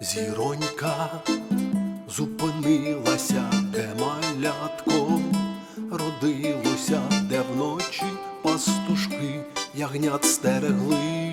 Зіронька зупинилася, де малятко родилося, де вночі пастушки ягнят стерегли.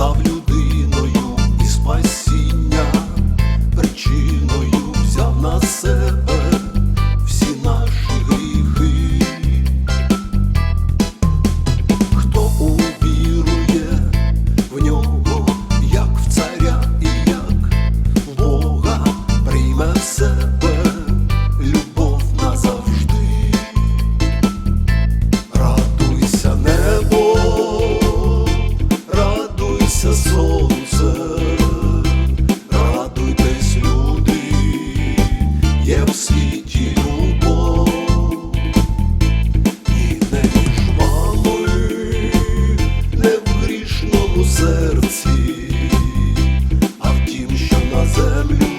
став людиною і спасіння, причиною взяв на себе всі наші. family.